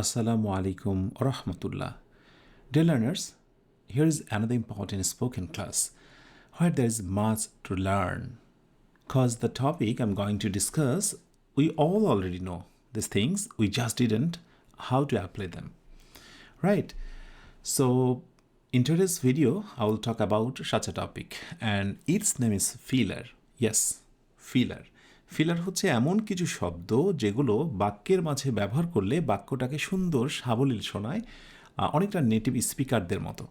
Assalamu alaikum rahmatullah. Dear learners, here is another important spoken class where there is much to learn. Because the topic I'm going to discuss, we all already know these things, we just didn't how to apply them. Right? So, in today's video, I will talk about such a topic, and its name is filler. Yes, filler. Filler হচ্ছে এমন কিছু শব্দ যেগুলো বাক্যের মাঝে ব্যবহার করলে বাক্যটাকে সুন্দর সাবলীল শোনায় অনেকটা নেটিভ স্পিকারদের মতো।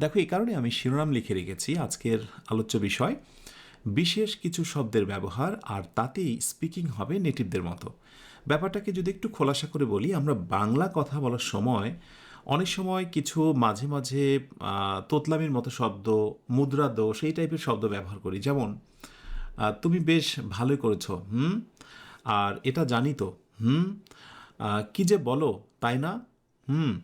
দেখো, এই কারণে আমি শিরোনাম লিখে রেখেছি আজকের আলোচ্য বিষয়। বিশেষ কিছু শব্দের ব্যবহার আর তাতেই স্পিকিং হবে নেটিভদের মতো। ব্যাপারটাকে যদি একটু খোলাসা করে বলি, আমরা বাংলা কথা বলার সময় অনেক সময় কিছু মাঝে মাঝে তোতলামির মতো শব্দ, মুদ্রা দোষ, এই টাইপের শব্দ ব্যবহার করি। যেমন তুমি বেশ ভালোই করেছ, হুম? আর এটা জানি তো, হুম? কি যে বলো, তাই না? হুম?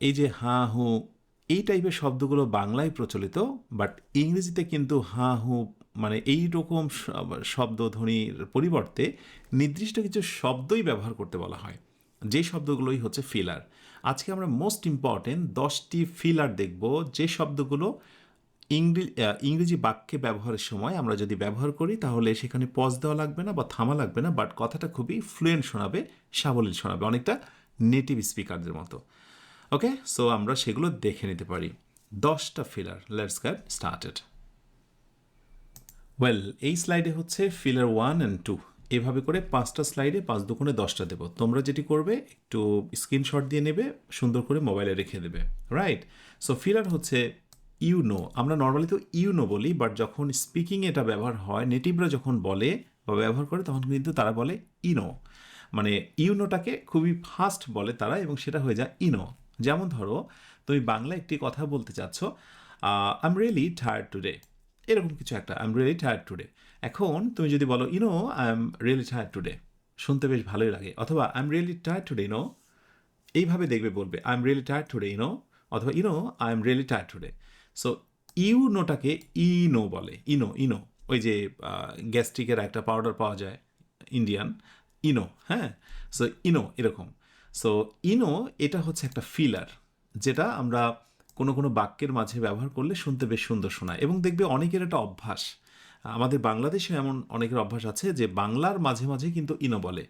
এই যে হাঁ, হু, এই টাইপের শব্দগুলো বাংলায় প্রচলিত, বাট ইংরেজিতে কিন্তু হাঁ, হু মানে এই রকম শ- শব্দধ্বনির পরিবর্তে নির্দিষ্ট কিছু শব্দই ব্যবহার করতে বলা হয়। যে শব্দগুলোই হচ্ছে ফিলার আজকে আমরা মোস্ট ইম্পর্টেন্ট দশটি ফিলার দেখব, যে শব্দগুলো ইংরেজি বাক্যে ব্যবহারের সময় আমরা যদি ব্যবহার করি, তাহলে সেখানে পজ দেওয়া লাগবে না বা থামা লাগবে না বাট কথাটা খুবই ফ্লুয়েন্ট শোনাবে, সাবলীল শোনাবে, অনেকটা নেটিভ স্পিকারদের মতো। ওকে সো আমরা সেগুলো দেখে নিতে পারি। দশটা filler let's get started well এই স্লাইডে হচ্ছে ফিলার ওয়ান অ্যান্ড টু এভাবে করে পাঁচটা স্লাইডে পাঁচ দুগুণে দশটা দেবো। তোমরা যেটি করবে, একটু স্ক্রিনশট দিয়ে নেবে, সুন্দর করে মোবাইলে রেখে দেবে। রাইট সো ফিলার হচ্ছে ইউ নো আমরা নর্মালি তো ইউনো বলি বাট যখন স্পিকিং এটা ব্যবহার হয় নেটিভরা যখন বলে বা ব্যবহার করে, তখন কিন্তু তারা বলে ইনো মানে ইউনোটাকে খুবই ফাস্ট বলে তারা এবং সেটা হয়ে যায় ইনো যেমন ধরো, তুমি বাংলা একটি কথা বলতে চাচ্ছ I am really tired today এরকম কিছু একটা I am really tired today এখন তুমি যদি বলো you know I am really tired today শুনতে বেশ ভালোই লাগে। অথবা I am really tired today you know এইভাবে দেখবে, বলবে I am really tired today you know অথবা you know I am really tired today so ইউনোটাকে you know বলে, ইনো ইনো, ওই যে গ্যাস্ট্রিকের একটা পাউডার পাওয়া যায় ইন্ডিয়ান ইনো হ্যাঁ? সো ইনো, এরকম। সো ইনো, এটা হচ্ছে একটা ফিলার যেটা আমরা কোনো কোনো বাক্যের মাঝে ব্যবহার করলে শুনতে বেশ সুন্দর শোনায়। এবং দেখবে অনেকের একটা অভ্যাস। আমাদের বাংলাদেশে এমন অনেকের অভ্যাস আছে যে, বাংলার মাঝে মাঝে কিন্তু ইনো বলে।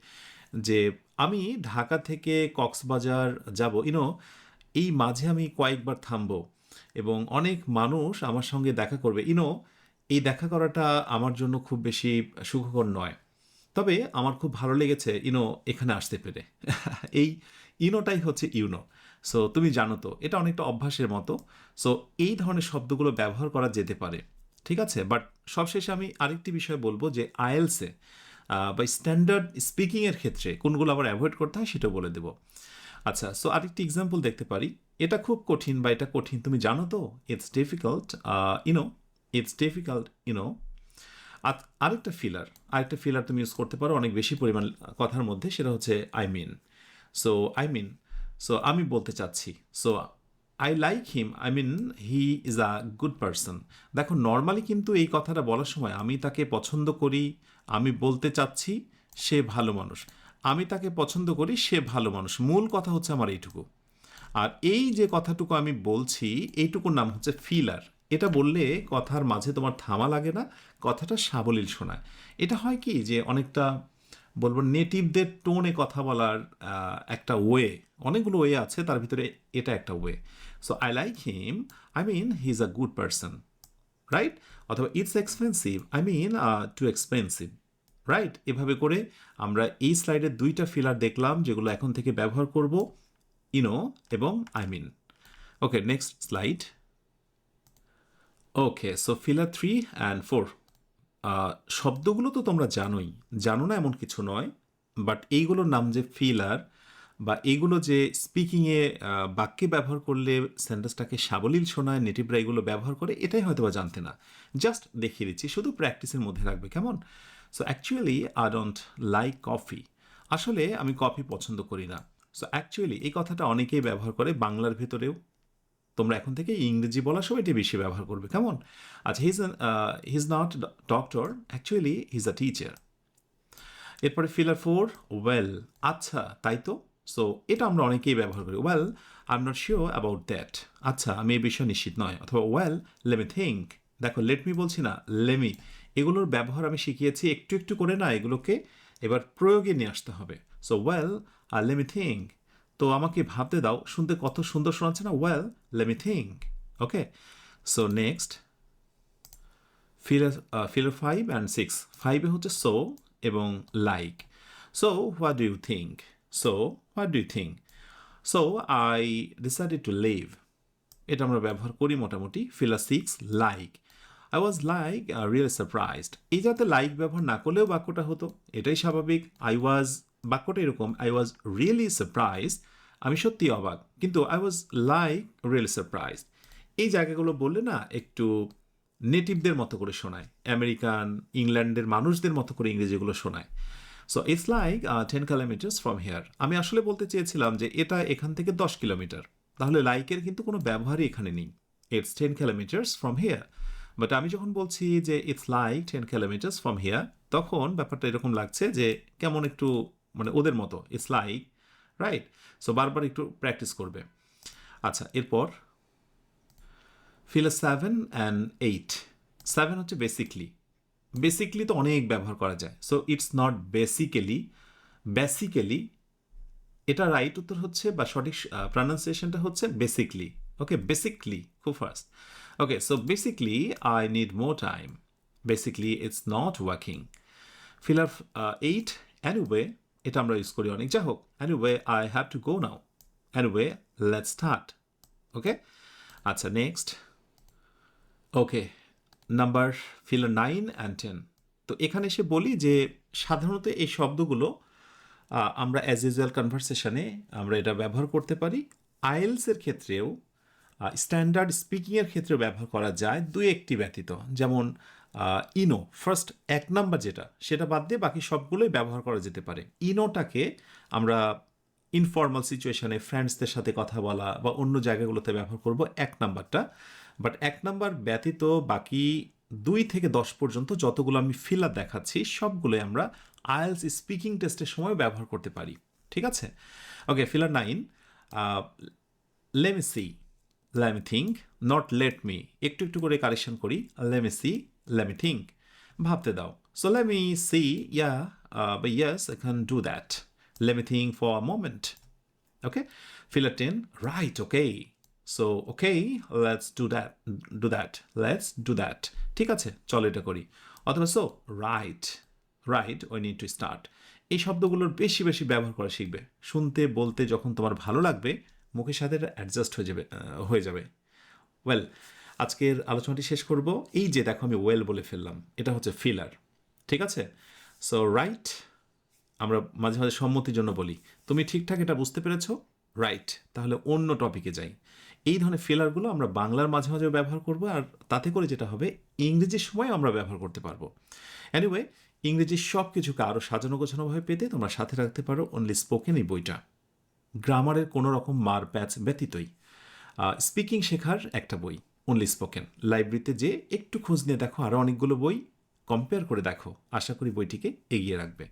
যে, আমি ঢাকা থেকে কক্সবাজার যাব, ইনো, এই মাঝে আমি কয়েকবার থামবো এবং অনেক মানুষ আমার সঙ্গে দেখা করবে। ইনো এই দেখা করাটা আমার জন্য খুব বেশি সুখকর নয়। তবে আমার খুব ভালো লেগেছে ইনো এখানে আসতে পেরে। এই ইনোটাই হচ্ছে ইউনো সো তুমি জানো তো, এটা অনেকটা অভ্যাসের মতো। সো এই ধরনের শব্দগুলো ব্যবহার করা যেতে পারে। ঠিক আছে? বাট সবশেষে আমি আরেকটি বিষয় বলব যে আইএলসে বা স্ট্যান্ডার্ড স্পিকিংয়ের ক্ষেত্রে কোনগুলো আবার অ্যাভয়েড করতে হয় সেটাও বলে দেবো। আচ্ছা সো আরেকটি এক্সাম্পল দেখতে পারি। এটা খুব কঠিন বা এটা কঠিন। তুমি জানো তো it's difficult you know it's difficult you know আরেকটা ফিলার আরেকটা ফিলার তুমি ইউজ করতে পারো অনেক বেশি পরিমাণ কথার মধ্যে, সেটা হচ্ছে I mean so I mean so আমি বলতে চাচ্ছি so I like him I mean he is a good person দেখো নর্মালি কিন্তু এই কথাটা বলার সময় আমি তাকে পছন্দ করি, আমি বলতে চাচ্ছি সে ভালো মানুষ। আমি তাকে পছন্দ করি সে ভালো মানুষ। মূল কথা হচ্ছে আমার এইটুকু। আর এই যে কথাটুকু আমি বলছি এইটুকুর নাম হচ্ছে ফিলার এটা বললে কথার মাঝে তোমার থামা লাগে না, কথাটা সাবলীল শোনায়। এটা হয় কি যে অনেকটা বলব নেটিভদের টোনে কথা বলার একটা ওয়ে অনেকগুলো ওয়ে আছে, তার ভিতরে এটা একটা way so I like him I mean he is a good person right অথবা it's expensive I mean too expensive right এভাবে করে আমরা এই স্লাইডের দুইটা ফিলার দেখলাম, যেগুলো এখন থেকে ব্যবহার করব। ইনো এবং I mean okay next slide okay so filler three and four শব্দগুলো তো তোমরা জানোই। জানো না এমন কিছু নয় বাট এইগুলোর নাম যে ফিলার বা এইগুলো যে স্পিকিংয়ে বাক্যে ব্যবহার করলে সেন্টেন্সটাকে সাবলীল শোনায় নেটিভরা এগুলো ব্যবহার করে, এটাই হয়তো বা জানতে না। জাস্ট দেখিয়ে দিচ্ছি, শুধু প্র্যাকটিসের মধ্যে রাখবে, কেমন? So actually I don't like coffee আসলে আমি কফি পছন্দ করি না। সো অ্যাকচুয়ালি এই কথাটা অনেকেই ব্যবহার করে বাংলার ভেতরেও। তোমরা এখন থেকে ইংরেজি বলার সময় এটি বেশি ব্যবহার করবে। কেমন আচ্ছা he's he's not doctor actually he's a teacher এরপরে ফিলার ফোর ওয়েল আচ্ছা তাই তো? সো এটা আমরা অনেকেই ব্যবহার করি। Well I am not sure about that আচ্ছা আমি এই বিষয়ে নিশ্চিত নয়। অথবা ওয়েল লেমি থিঙ্ক দেখো লেট মি বলছি না লেমি এগুলোর ব্যবহার আমি শিখিয়েছি, একটু একটু করে না, এগুলোকে এবার প্রয়োগে নিয়ে আসতে হবে। সো ওয়েল আর লেমি থিঙ্ক তো আমাকে ভাবতে দাও, শুনতে কত সুন্দর শোনাচ্ছে না? Well lemme think okay so next filler filler five and six ফাইভে হচ্ছে সো এবং like so what do you think so what do you think so I decided to leave এটা আমরা ব্যবহার করি মোটামুটি। Feel filler six like I was like real surprised এই যাতে লাইক ব্যবহার না করলেও বাক্যটা হতো, এটাই স্বাভাবিক। আই ওয়াজ বাক্যটা এরকম আই ওয়াজ রিয়েলি সারপ্রাইজ আমি সত্যি অবাক, কিন্তু I was like really surprise এই জায়গাগুলো বললে না, একটু নেটিভদের মতো করে শোনায় আমেরিকান ইংল্যান্ডের মানুষদের মতো করে ইংরেজিগুলো শোনায়। So it's like ten kilometres from here আমি আসলে বলতে চেয়েছিলাম যে, এটা এখান থেকে দশ কিলোমিটার তাহলে লাইকের কিন্তু কোনো ব্যবহারই এখানে নেই। It's ten kilometers from here but আমি যখন বলছি যে it's like ten kilometers from here তখন ব্যাপারটা এরকম লাগছে যে, কেমন একটু মানে ওদের মতো ইটস লাইক রাইট সো বারবার একটু প্র্যাকটিস করবে। আচ্ছা এরপর filler seven and eight seven হচ্ছে বেসিকলি বেসিকলি তো অনেক ব্যবহার করা যায়। So it's not basically basically এটা রাইট উত্তর হচ্ছে বা সঠিক প্রনাউন্সিয়েশনটা হচ্ছে বেসিকলি ওকে বেসিকলি খুব first okay so basically I need more time basically it's not working filler eight anyway এটা আমরা ইউজ করি অনেক। যা হোক anyway I have to go now anyway let start okay আচ্ছা next okay number filler nine and ten তো এখানে এসে বলি যে, সাধারণত এই শব্দগুলো আমরা অ্যাজ ইউজুয়াল কনভারসেশনে আমরা এটা ব্যবহার করতে পারি। আইএলসের ক্ষেত্রেও স্ট্যান্ডার্ড স্পিকিংয়ের ক্ষেত্রে ব্যবহার করা যায় দুই একটি ব্যতীত। যেমন ইনো ফার্স্ট এক নাম্বার যেটা, সেটা বাদ দিয়ে বাকি সবগুলোই ব্যবহার করা যেতে পারে। ইনোটাকে আমরা ইনফর্মাল সিচুয়েশনে ফ্রেন্ডসদের সাথে কথা বলা বা অন্য জায়গাগুলোতে ব্যবহার করব এক নাম্বারটা। বাট এক নাম্বার ব্যতীত বাকি দুই থেকে দশ পর্যন্ত যতগুলো আমি ফিলার দেখাচ্ছি, সবগুলোই আমরা আইএলস স্পিকিং টেস্টের সময় ব্যবহার করতে পারি। ঠিক আছে? Okay filler nine let me see let me think not let me একটু একটু করে কারেকশন করি লেমি সি লেমি থিঙ্ক ভাবতে দাও। সো লেমি সি ইয়া বা yes I can do that let me think for a moment okay? Filler 10 right okay so okay let's do that do that let's do that ঠিক আছে, চলো এটা করি। অথবা so right right ওই need to start এই শব্দগুলোর বেশি বেশি ব্যবহার করা শিখবে। শুনতে, বলতে যখন তোমার ভালো লাগবে, মুখের সাথে অ্যাডজাস্ট হয়ে যাবে হয়ে যাবে। ওয়েল আজকের আলোচনাটি শেষ করব। এই যে দেখো আমি ওয়েল বলে ফেললাম, এটা হচ্ছে ফিলার, ঠিক আছে? সো রাইট আমরা মাঝে মাঝে সম্মতির জন্য বলি। তুমি ঠিকঠাক এটা বুঝতে পেরেছ? রাইট তাহলে অন্য টপিকে যাই। এই ধরনের ফিলারগুলো আমরা বাংলার মাঝে মাঝে ব্যবহার করব আর তাতে করে যেটা হবে, ইংরেজির সময় আমরা ব্যবহার করতে পারব। এনিওয়ে ইংরেজির সব কিছুকে আরও সাজানো গোছানোভাবে পেতে তোমরা সাথে রাখতে পারো অনলি স্পোকেন এই বইটা। গ্রামারের কোনো রকম মার প্যাচ ব্যতীতই স্পিকিং শেখার একটা বই। অনলি স্পোকেন লাইব্রেরিতে যে একটু খোঁজ নিয়ে দেখো আরও অনেকগুলো বই কম্পেয়ার করে দেখো। আশা করি বইটিকে এগিয়ে রাখবে।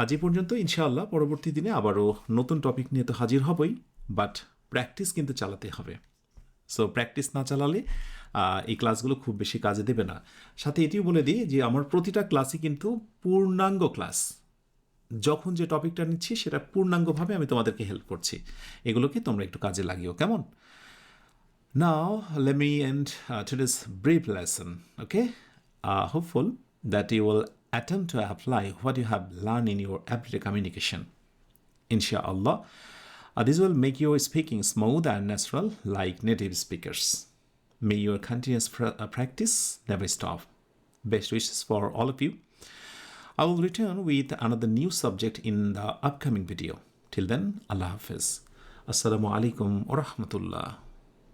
আজ এই পর্যন্ত, ইনশাআল্লাহ, পরবর্তী দিনে আবারও নতুন টপিক নিয়ে তো হাজির হবই বাট প্র্যাকটিস কিন্তু চালাতে হবে। সো প্র্যাকটিস না চালালে এই ক্লাসগুলো খুব বেশি কাজে দেবে না। সাথে এটিও বলে দিই যে, আমার প্রতিটা ক্লাসই কিন্তু পূর্ণাঙ্গ ক্লাস যখন যে টপিকটা নিচ্ছি, সেটা পূর্ণাঙ্গভাবে আমি তোমাদেরকে হেল্প করছি। এগুলোকে তোমরা একটু কাজে লাগিও, কেমন? Now, let me end uh, today's brief lesson. Okay, uh, hopeful that you will attempt to apply what you have learned in your everyday communication. Inshallah, uh, this will make your speaking smooth and natural like native speakers. May your continuous uh, practice never stop. Best wishes for all of you. I will return with another new subject in the upcoming video. Till then, Allah Hafiz. Assalamu alaikum wa rahmatullah.